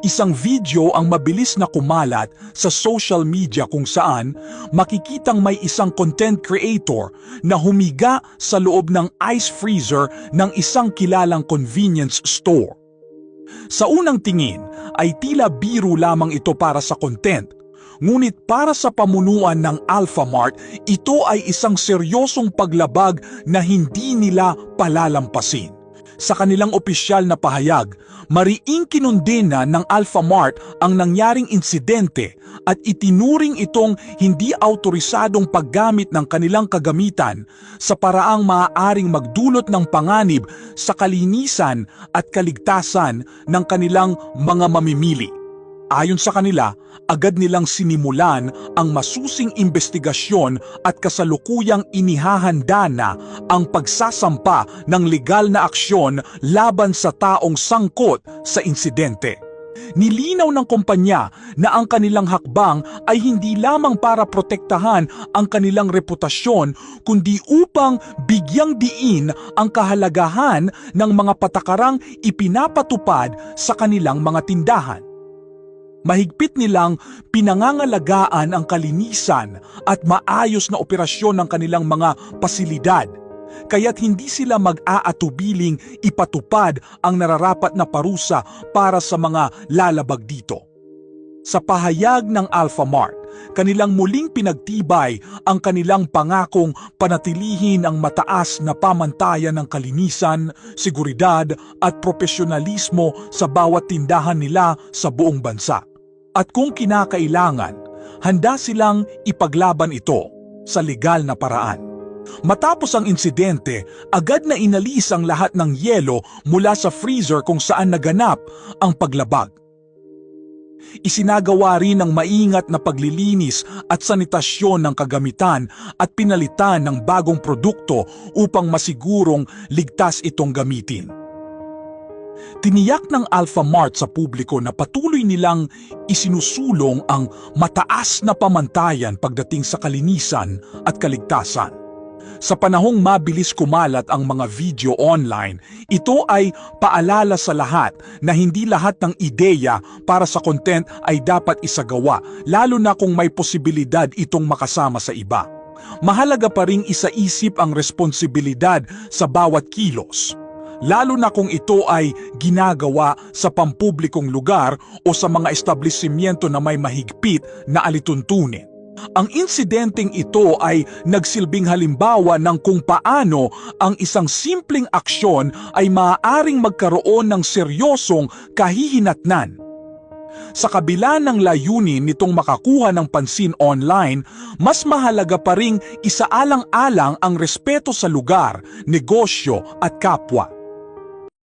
Isang video ang mabilis na kumalat sa social media kung saan makikitang may isang content creator na humiga sa loob ng ice freezer ng isang kilalang convenience store. Sa unang tingin ay tila biro lamang ito para sa content. Ngunit para sa pamunuan ng Alphamart, ito ay isang seryosong paglabag na hindi nila palalampasin. Sa kanilang opisyal na pahayag, mariing kinundena ng Alphamart ang nangyaring insidente at itinuring itong hindi autorisadong paggamit ng kanilang kagamitan sa paraang maaaring magdulot ng panganib sa kalinisan at kaligtasan ng kanilang mga mamimili. Ayon sa kanila, agad nilang sinimulan ang masusing investigasyon at kasalukuyang inihahanda na ang pagsasampa ng legal na aksyon laban sa taong sangkot sa insidente. Nilinaw ng kumpanya na ang kanilang hakbang ay hindi lamang para protektahan ang kanilang reputasyon kundi upang bigyang diin ang kahalagahan ng mga patakarang ipinapatupad sa kanilang mga tindahan. Mahigpit nilang pinangangalagaan ang kalinisan at maayos na operasyon ng kanilang mga pasilidad, kaya't hindi sila mag-aatubiling ipatupad ang nararapat na parusa para sa mga lalabag dito. Sa pahayag ng Alphamart, kanilang muling pinagtibay ang kanilang pangakong panatilihin ang mataas na pamantayan ng kalinisan, seguridad at profesionalismo sa bawat tindahan nila sa buong bansa. At kung kinakailangan, handa silang ipaglaban ito sa legal na paraan. Matapos ang insidente, agad na inalis ang lahat ng yelo mula sa freezer kung saan naganap ang paglabag. Isinagawa rin ng maingat na paglilinis at sanitasyon ng kagamitan at pinalitan ng bagong produkto upang masigurong ligtas itong gamitin. Tiniyak ng Alpha Mart sa publiko na patuloy nilang isinusulong ang mataas na pamantayan pagdating sa kalinisan at kaligtasan. Sa panahong mabilis kumalat ang mga video online, ito ay paalala sa lahat na hindi lahat ng ideya para sa content ay dapat isagawa, lalo na kung may posibilidad itong makasama sa iba. Mahalaga pa ring isaisip ang responsibilidad sa bawat kilos lalo na kung ito ay ginagawa sa pampublikong lugar o sa mga establishmento na may mahigpit na alituntunin. Ang insidenteng ito ay nagsilbing halimbawa ng kung paano ang isang simpleng aksyon ay maaaring magkaroon ng seryosong kahihinatnan. Sa kabila ng layunin nitong makakuha ng pansin online, mas mahalaga pa ring isaalang-alang ang respeto sa lugar, negosyo at kapwa.